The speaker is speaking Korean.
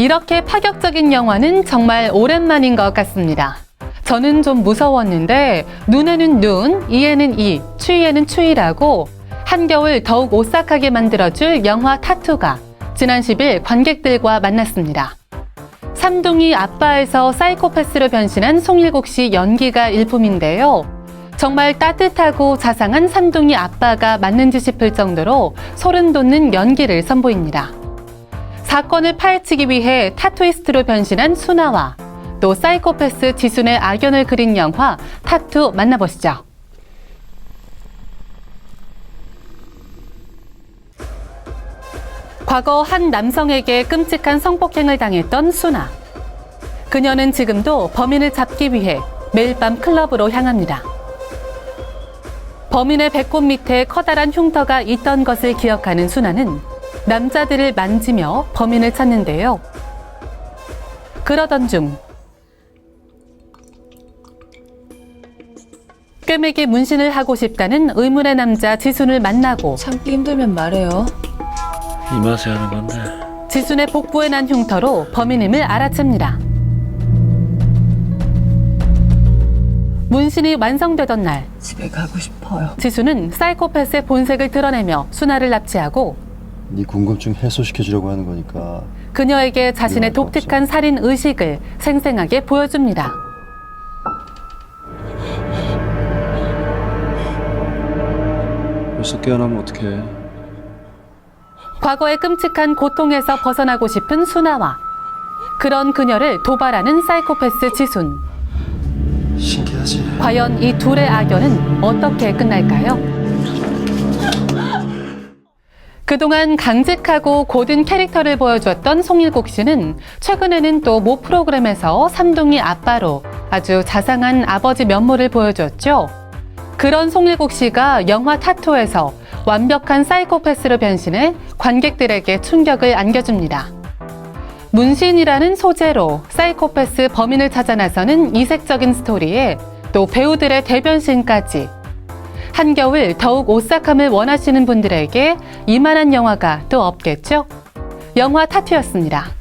이렇게 파격적인 영화는 정말 오랜만인 것 같습니다. 저는 좀 무서웠는데 눈에는 눈, 이에는 이, 추위에는 추위라고 한겨울 더욱 오싹하게 만들어줄 영화 타투가 지난 10일 관객들과 만났습니다. 삼둥이 아빠에서 사이코패스로 변신한 송일국 씨 연기가 일품인데요. 정말 따뜻하고 자상한 삼둥이 아빠가 맞는지 싶을 정도로 소름 돋는 연기를 선보입니다. 사건을 파헤치기 위해 타투이스트로 변신한 수나와 또 사이코패스 지순의 악연을 그린 영화 타투 만나보시죠. 과거 한 남성에게 끔찍한 성폭행을 당했던 수나. 그녀는 지금도 범인을 잡기 위해 매일 밤 클럽으로 향합니다. 범인의 배꼽 밑에 커다란 흉터가 있던 것을 기억하는 수나는 남자들을 만지며 범인을 찾는데요. 그러던 중 꿰매기 문신을 하고 싶다는 의문의 남자 지순을 만나고 참기 힘들면 말해요. 이 맛에 하는 건데 지순의 복부에 난 흉터로 범인임을 알아챕니다. 문신이 완성되던 날 집에 가고 싶어요. 지수는 사이코패스의 본색을 드러내며 수나를 납치하고 네 궁금증 해소시켜 주려고 하는 거니까 그녀에게 자신의 독특한 살인 의식을 생생하게 보여줍니다. 벌써 깨어나면 어떡해 과거의 끔찍한 고통에서 벗어나고 싶은 수나와 그런 그녀를 도발하는 사이코패스 지순. 신기하지 과연 이 둘의 악연은 어떻게 끝날까요? 그동안 강직하고 고든 캐릭터를 보여줬던 송일국 씨는 최근에는 또 모 프로그램에서 삼둥이 아빠로 아주 자상한 아버지 면모를 보여줬죠. 그런 송일국 씨가 영화 타투에서 완벽한 사이코패스로 변신해 관객들에게 충격을 안겨줍니다. 문신이라는 소재로 사이코패스 범인을 찾아 나서는 이색적인 스토리에 또 배우들의 대변신까지 한겨울 더욱 오싹함을 원하시는 분들에게 이만한 영화가 또 없겠죠? 영화 타투였습니다.